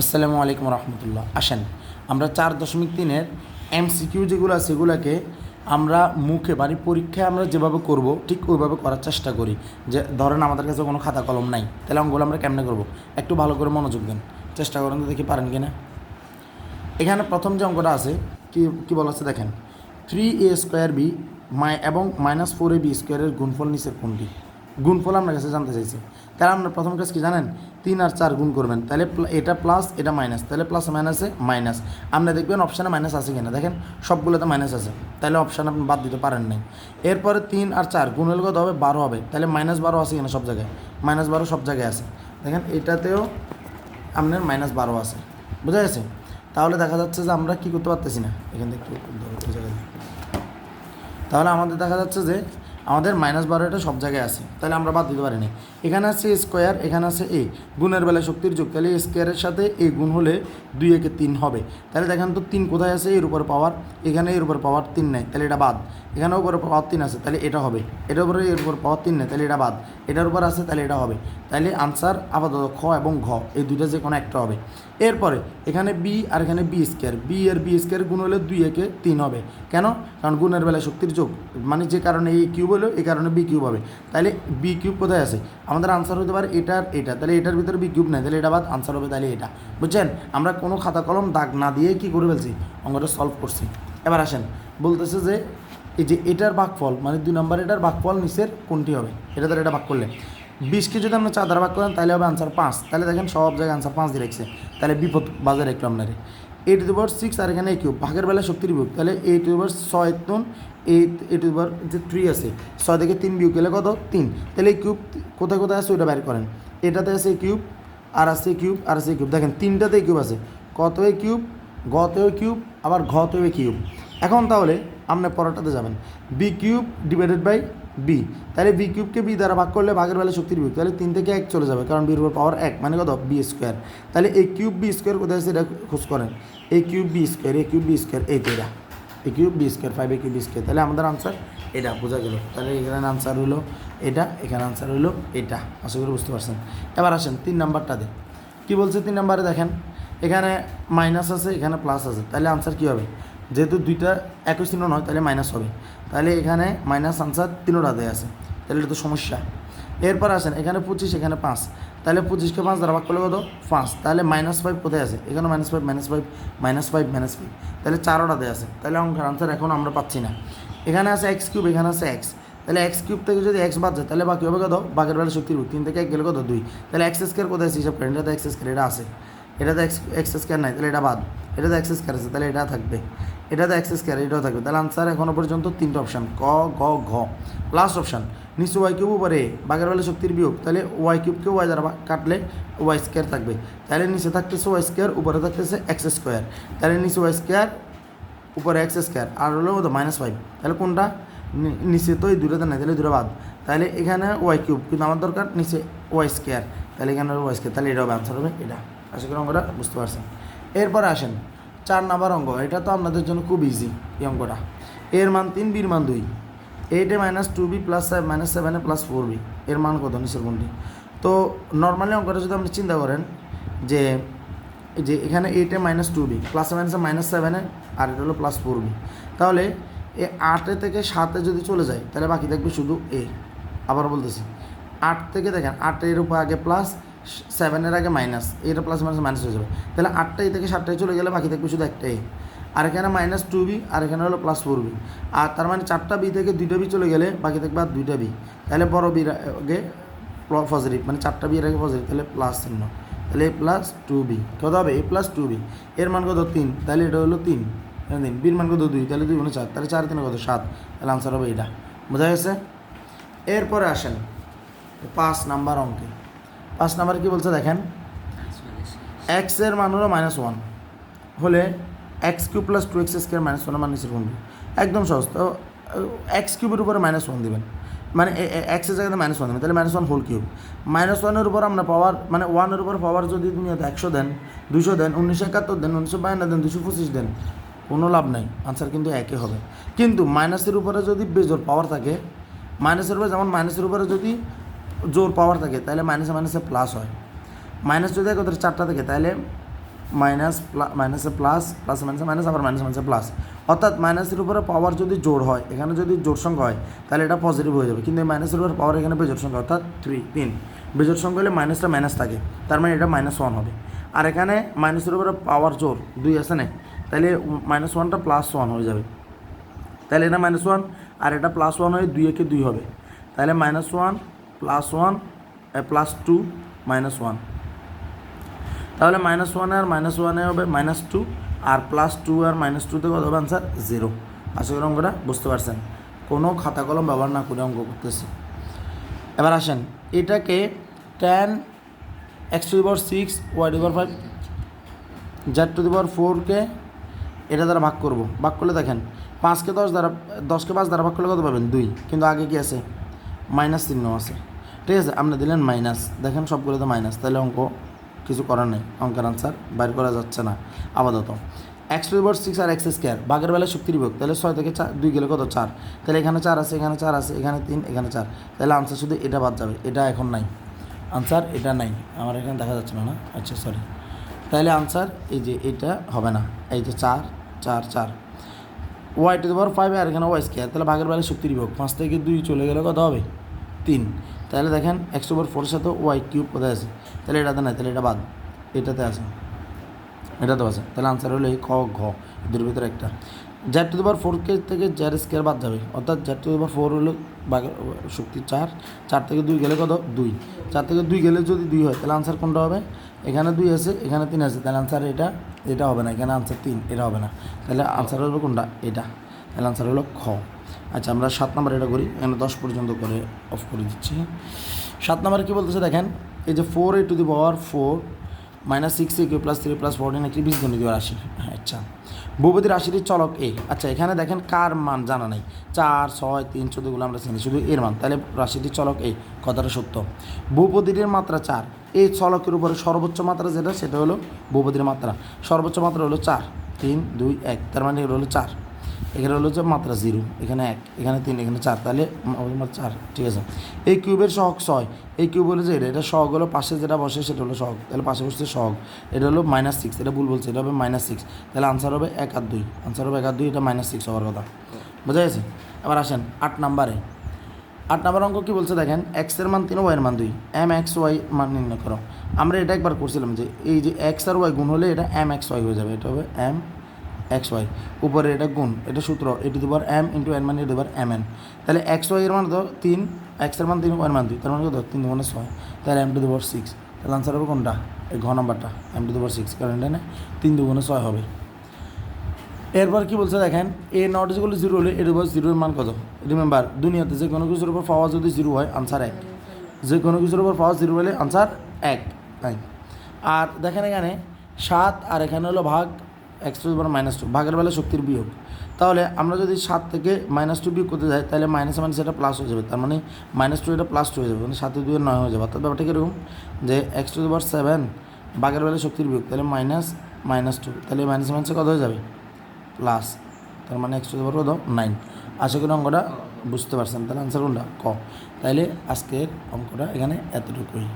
আসসালামু আলাইকুম রহমতুল্লাহ। আসেন, আমরা চার দশমিক তিনের এমসিকিউ যেগুলো আছে সেগুলোকে আমরা মুখে মানে পরীক্ষায় আমরা যেভাবে করব, ঠিক ওইভাবে করার চেষ্টা করি। যে ধরেন আমাদের কাছে কোনো খাতা কলম নাই, তাহলে অঙ্কগুলো আমরা কেমনে করব? একটু ভালো করে মনোযোগ দেন, চেষ্টা করেন তো দেখি পারেন কি না এখানে প্রথম যে অঙ্কটা আছে, কি কি বলা আছে দেখেন three A square B my এবং মাইনাস ফোর এ বি স্কোয়ারের গুণফল নিচের কোনটি? গুণফল আপনার কাছে জানতে চাইছে। তাহলে আপনার প্রথম কাজ কি জানেন? তিন আর চার গুণ করবেন। তাহলে এটা প্লাস এটা মাইনাস তাহলে প্লাস মাইনাসে মাইনাস আপনি দেখবেন অপশানে মাইনাস আছে কিনা? দেখেন, সবগুলোতে মাইনাস আছে। তাহলে অপশান আপনি বাদ দিতে পারেন নাই। এরপরে তিন আর চার গুণ হলে কত হবে? বারো হবে। তাহলে মাইনাস বারো আছে কিনা সব জায়গায়? মাইনাস বারো সব জায়গায় আছে। দেখেন, এটাতেও আপনার মাইনাস বারো আছে। বুঝা গেছে? তাহলে দেখা যাচ্ছে যে আমরা কী করতে পারতেছি না? এখান থেকে। তাহলে আমাদের দেখা যাচ্ছে যে আমাদের মাইনাস বারোটা সব জায়গায় আছে। তাহলে আমরা বাদ দিতে পারিনি। এখানে আছে স্কোয়ার এখানে আছে এ গুণের বেলায় শক্তির যোগ। তাহলে স্কোয়ারের সাথে এ গুণ হলে দুই একে তিন হবে। তাহলে দেখেন তো তিন কোথায় আছে? এর উপরে পাওয়ার এখানে এর উপরে পাওয়ার তিন নেই। তাহলে এটা বাদ। এখানেও উপরে পাওয়ার তিন আছে। তাহলে এটা হবে। এটার উপরে এর উপর পাওয়ার তিন নেই। তাহলে এটা বাদ। এটার উপর আছে। তাহলে এটা হবে। তাহলে আনসার আপাতত খ এবং ঘ। এই দুইটা যে কোনো একটা হবে। এরপরে এখানে বি আর এখানে বি স্কোয়ার বি আর বি স্কোয়ার গুণ হলে দুই একে তিন হবে। কেন? কারণ গুণের বেলায় শক্তির যোগ। মানে যে কারণে এই কিউব হলো এই কারণে বি কিউব হবে। তাহলে বি কিউব কোথায় আছে? আমাদের আনসার হতে পারে এটা আর এটা। তাহলে এটার ভিতরে বি কিউব নেই। তাহলে এটা বাদ আনসার হবে তাহলে এটা। বুঝছেন? আমরা কোনো খাতা কলম দাগ না দিয়ে কি করে ফেলছি? অঙ্কটা সলভ করছি। এবার আসেন। বলতেছে যে এই যে এটার ভাগফল মানে দুই নম্বর এটার ভাগফল নিচের কোনটি হবে? এটা তার এটা ভাগ করলে। বিশকে যদি আমরা চার দ্বারা ভাগ করেন, তাহলে হবে আনসার পাঁচ। তাহলে দেখেন সব জায়গায় আনসার পাঁচ দিয়ে রেখেছে। তাহলে বিপদ বাজার একটু আপনার। এইট টু পাওয়ার সিক্স আর এখানে কিউব ভাগের বেলা শক্তির বিয়োগ তাহলে এইট টু ছয় তুন এইট এইট টু পাওয়ার যে থ্রি আছে, ছয় থেকে তিন বিয়োগ গেলে কত? তিন। তাহলে এই কিউব কোথায় কোথায় আছে, ওইটা বের করেন। এটাতে আছে কিউব আর আছে কিউব আর আছে কিউব দেখেন, তিনটাতে কিউব আছে। কত এ কিউব গতেও কিউব আবার ঘতেও কিউব এখন তাহলে আপনি পরেরটাতে যাবেন। B cube divided by B তাহলে বি কিউবকে বি দ্বারা ভাগ করলে ভাগের বেলা শক্তির বিয়োগ তাহলে তিন থেকে এক চলে যাবে, কারণ বির পাওয়ার এক মানে কত? বি স্কোয়ার তাহলে এই কিউব বি স্কোয়ার কোথায় আছে? এটা খোঁজ করেন। এই কিউব বি স্কোয়ার এই কিউব বি স্কোয়ার এই তো এটা। A cube B square five A cube B square তাহলে আমাদের আনসার এটা, বোঝা গেল। তাহলে এখানে আনসার হলো এটা, এখানে আনসার হলো এটা। আশা করি বুঝতে পারছেন। এবার আসেন, তিন নাম্বারটা নাম্বারটাতে কী বলছে তিন নাম্বারে দেখেন? এখানে মাইনাস আছে, এখানে প্লাস আছে। তাহলে আনসার কী হবে? যেহেতু দুইটা একই চিহ্ন নয়, তাহলে মাইনাস হবে। তাহলে এখানে মাইনাস আনসার তিনোটাতে আছে। তাহলে এটা তো সমস্যা। এরপর আসেন, এখানে পঁচিশ, এখানে পাঁচ। তাহলে পঁচিশকে পাঁচ দ্বারা ভাগ করলে কত? পাঁচ। তাহলে মাইনাস ফাইভ কোথায় আছে? এখানে minus five minus five minus five minus five তাহলে চারোটাতে আছে। তাহলে অঙ্কের আনসার এখন আমরা পাচ্ছি না। এখানে আছে এক্স কিউব এখানে আছে এক্স তাহলে এক্স কিউব থেকে যদি এক্স বাদ যায়, তাহলে বাকি হবে কত? বাঘের বেলা শক্তির তিন থেকে এক গেলে কত? দুই। তাহলে এক্স স্কোয়ার কোথায় আছে হিসাব করেন? এটাতে এক্স স্কোয়ার এটা আছে। এটাতে এক্স এক্স স্কোয়ার নাই, তাহলে এটা বাদ। এটাতে এক্স স্কোয়ার আছে, তাহলে এটা থাকবে। এটাতে এক্স স্কোয়ার এটাও থাকবে। তাহলে আনসার এখনও পর্যন্ত তিনটা অপশান ক গ ঘ। লাস্ট অপশান নিচে ওয়াই কিউব উপরে বাঘের বেলা শক্তির বিয়োগ, তাহলে ওয়াই কিউবকে ওয়াই দ্বারা কাটলে ওয়াই স্কোয়ার থাকবে। তাহলে নিচে থাকতেছে ওয়াই স্কোয়ার উপরে থাকতেছে এক্স স্কোয়ার তাহলে নিচে ওয়াই স্কোয়ার উপরে এক্স স্কোয়ার আর হলো কত মাইনাস ফাইভ তাহলে কোনটা? নিচে তো এই দুটোতে নাই, তাহলে দুটো বাদ। তাহলে এখানে ওয়াই কিউব কিন্তু আমার দরকার নিচে ওয়াই স্কোয়ার তাহলে এখানে ওয়াই স্কোয়ার তাহলে এটা হবে আনসার হবে, এটা। আশা করি অঙ্কটা বুঝতে পারছেন। এরপরে আসেন, চার নাম্বার অঙ্ক, এটা তো আপনাদের জন্য খুব ইজি এই অঙ্কটা। এর মান তিন, বির মান দুই। এইটে minus two B plus minus সেভেনে প্লাস ফোর বি এর মান কত নিচের কোনটি? তো নর্মালি অঙ্কটা যদি আপনি চিন্তা করেন যে যে এখানে এইটে মাইনাস টু বি প্লাস মাইনাসে মাইনাস সেভেনে আর এটা হলো প্লাস ফোর বি তাহলে এ আটে থেকে সাতে যদি চলে যায়, তাহলে বাকি থাকবে শুধু এ আবার বলতেছি, আট থেকে দেখেন আটের উপর আগে প্লাস সেভেনের আগে মাইনাস এটা প্লাস মাইনাস মাইনাস হয়ে যাবে। তাহলে আটটাই থেকে সাতটায় চলে গেলে বাকি থাকবে শুধু একটা এ আর এখানে মাইনাস টু বি আর এখানে হলো প্লাস ফোর বি আর তার মানে চারটা বি থেকে দুইটা বি চলে গেলে বাকি থাকবে আর দুইটা বি তাহলে বড় বির আগে পজিটিভ মানে চারটা বিয়ের আগে পজিটিভ তাহলে প্লাস চিহ্ন। তাহলে এ প্লাস টু বি কত হবে? এ প্লাস টু বি এর মান কত? তিন। তাহলে এটা হলো তিন। তিন। বির মান কত? দুই। তাহলে দুই মানে চার। তাহলে চার তিন কত? সাত। তাহলে আনসার হবে এটা বোঝা গেছে? এরপরে আসেন। পাঁচ নাম্বার অঙ্কে। পাঁচ নাম্বার কি বলছে দেখেন? এক্সের মান হলো মাইনাস ওয়ান হলে X cube plus two X square minus one মাইনাসের কোনটি একদম সহজ। তো এক্স কিউবের উপরে মাইনাস ওয়ান দেবেন। মানে এক্সের জায়গাতে মাইনাস ওয়ান দেবেন। তাহলে minus one whole cube minus ওয়ানের উপর আমরা পাওয়ার মানে ওয়ানের উপর পাওয়ার যদি তুমি একশো দেন দুশো দেন, উনিশশো একাত্তর দেন, উনিশশো বায়ান্ন দেন দুশো পঁচিশ দেন, কোনো লাভ নাই। আনসার কিন্তু একই হবে। কিন্তু মাইনাসের উপরে যদি বেজোর পাওয়ার থাকে মাইনাসের উপরে যেমন মাইনাসের উপরে যদি জোর পাওয়ার থাকে, তাহলে মাইনাসে মাইনাসে প্লাস হয়। মাইনাস যদি এক একত্রে চারটা থাকে, তাহলে মাইনাস মাইনাসে প্লাস প্লাস মাইনাসে মাইনাস আবার মাইনাস মাইনাসে প্লাস অর্থাৎ মাইনাসের উপরে পাওয়ার যদি জোর হয়, এখানে যদি জোর সংখ্যা হয়, তাহলে এটা পজিটিভ হয়ে যাবে। কিন্তু এই মাইনাসের উপরে পাওয়ার এখানে বেজোর সংখ্যা, অর্থাৎ থ্রি তিন। বেজোর সংখ্যা হলে মাইনাসটা মাইনাস থাকে, তার মানে এটা মাইনাস ওয়ান হবে। আর এখানে মাইনাসের উপরে পাওয়ার জোর, দুই আছে না? তাহলে মাইনাস ওয়ানটা প্লাস ওয়ান হয়ে যাবে। তাহলে এটা মাইনাস ওয়ান আর এটা প্লাস ওয়ান হয়ে দুই একে দুই হবে। তাহলে minus one plus one plus two minus one তাহলে মাইনাস ওয়ানে আর মাইনাস ওয়ানে হবে মাইনাস টু আর প্লাস টু আর মাইনাস টুতে কত হবে? আনসার জিরো আশা করি অঙ্কটা বুঝতে পারছেন। কোনো খাতা কলম ব্যবহার না করে অঙ্ক করতেছি। এবার আসেন, এটাকে ten X to the power six Y to the power five Z to the power ফোরকে এটা দ্বারা ভাগ করব। ভাগ করলে দেখেন, পাঁচকে দশ দ্বারা, দশকে পাঁচ দ্বারা ভাগ করলে কত পাবেন? দুই। কিন্তু আগে কি আছে? মাইনাস চিহ্ন আছে। ঠিক আছে আপনি দিলেন মাইনাস। দেখেন সবগুলো তো মাইনাস। তাহলে অঙ্ক কিছু করার নেই। অঙ্কের আনসার বাইর করা যাচ্ছে না, আপাতত। এক্স টু পাওয়ার সিক্স আর এক্স স্কোয়ার বাঘের বেলা শক্তির বিয়োগ তাহলে ছয় থেকে চার, দুই গেলে কত? চার। তাহলে এখানে চার আছে, এখানে চার আছে, এখানে তিন, এখানে চার। তাহলে আনসার শুধু এটা বাদ যাবে, এটা এখন নাই। আনসার এটা নাই। আমার এখানে দেখা যাচ্ছে না না? আচ্ছা সরি তাহলে আনসার এই যে এটা হবে না। এই যে চার চার চার। Y to the power five আর এখানে ওয়াই স্কোয়ার। তাহলে ভাগের বাইরে শক্তির বিভাগ পাঁচ থেকে দুই চলে গেলে কত হবে? তিন। তাহলে দেখেন এক্স ওভার ফোর সাথে ওয়াই কিউব কোথায় আছে? তাহলে এটাতে নাই, তাহলে এটা বাদ। এটাতে আছে। এটাতে আছে। তাহলে আনসার হলো এই খ ঘ। এদের ভিতরে একটা। জ্যাড টু পাওয়ার ফোর কে থেকে জ্যাড স্কোয়ার বাদ যাবে। অর্থাৎ জ্যাড টু পাওয়ার ফোর হলো শক্তি চার। চার থেকে দুই গেলে কত? দুই। চার থেকে দুই গেলে যদি দুই হয়, তাহলে আনসার কোনটা হবে? এখানে দুই আছে, এখানে তিন আছে, তাহলে আনসার এটা এটা হবে না। এখানে আনসার তিন, এটা হবে না। তাহলে আনসার হলো কোনটা? এটা। তাহলে আনসার হলো খ। আচ্ছা আমরা সাত নাম্বার এটা করি। এখানে দশ পর্যন্ত করে অফ করে দিচ্ছি। সাত নাম্বারে কী বলতেছে দেখেন? এই যে four a to the power four minus six a q plus three plus fourteen একটি বীজগণিতীয় রাশি হ্যাঁ আচ্ছা। বহুপতি রাশিটির চলক এ। আচ্ছা এখানে দেখেন কার মান জানা নেই। চার, ছয়, তিন চোদ্দগুলো আমরা চিনি, শুধু এর মান। তাহলে রাশিটির চলক এ, কথাটা সত্য। ভূপতিটির মাত্রা চার। এই চলকের উপরে সর্বোচ্চ মাত্রা যেটা, সেটা হলো ভূপতির মাত্রা। সর্বোচ্চ মাত্রা হলো চার, তিন, দুই, এক। তার মানে হলো চার। এখানে হলো যে মাত্রা জিরো, এখানে এক, এখানে তিন, এখানে চার, তাহলে চার, ঠিক আছে? এই কিউবের সহগ ছয়, এই কিউব হলো যে এটা এটা সহগ হলো পাশে যেটা বসে সেটা হলো সহগ, তাহলে পাশে বসছে সহগ, এটা হলো মাইনাস সিক্স এটা ভুল বলছে, এটা হবে মাইনাস সিক্স তাহলে আনসার হবে এক আর দুই আনসার হবে এক আর দুই, এটা মাইনাস সিক্স হওয়ার কথা, বোঝা গেছে? এবার আসেন, আট নাম্বারে, আট নাম্বার অঙ্ক কী বলছে দেখেন এক্সের মান তিন ওয়াইয়ের মান দুই এম এক্স ওয়াই মান নির্ণয় করো, আমরা এটা একবার করছিলাম যে এই যে এক্স আর ওয়াই গুণ হলে এটা এম এক্স ওয়াই হয়ে যাবে, এটা হবে এম এক্স ওয়াই। উপরে এটা গুণ, এটা সূত্র, এটি দুবার এম ইন্টু এন মানে দুবার এম এন। তাহলে এক্স ওয়াই এর মান তো তিন এক্সের মান তিন ওয়ান মান দুই, তার মানে কত? তিন মানে ছয়। তাহলে এম টু দুবার সিক্স। তাহলে আনসার হবে কোনটা? এই ঘ নাম্বারটা, এম টু দুবার সিক্স। কারণ এটা না তিন দুগুণে ছয় হবে। এরপর কি বলছে দেখেন, এ নট ইজিগুলো জিরো হলে এর উপর জিরোর মান কত? রিমেম্বার দুনিয়াতে যে কোনো কিছুর উপর পাওয়া যদি জিরো হয় আনসার এক। যে কোনো কিছুর উপর পাওয়া জিরো হলে আনসার এক। আর দেখেন এখানে সাত আর এখানে হলো ভাগ x to power minus two, ভাগের বেলা শক্তির বিয়োগ। তাহলে আমরা যদি সাত থেকে মাইনাস টু বিয়োগ করতে যাই, তাহলে মাইনাস মাইনাস এটা প্লাস হয়ে যাবে। তার মানে মাইনাস টু এটা প্লাস টু হয়ে যাবে মানে সাতে দুই নয় হয়ে যাবে। অর্থাৎ ব্যাপারটা কীরকম যে এক্স টু পাওয়ার সেভেন ভাগের বেলা শক্তির বিয়োগ, তাহলে মাইনাস মাইনাস টু তাহলে মাইনাস মাইনাসে কত হয়ে যাবে? প্লাস তার মানে এক্স টু পাওয়ার কত? নাইন আশা করি অঙ্কটা বুঝতে পারছেন। তাহলে আনসার কোনটা? ক। তাইলে আজকের অঙ্কটা এখানে এতটুকুই।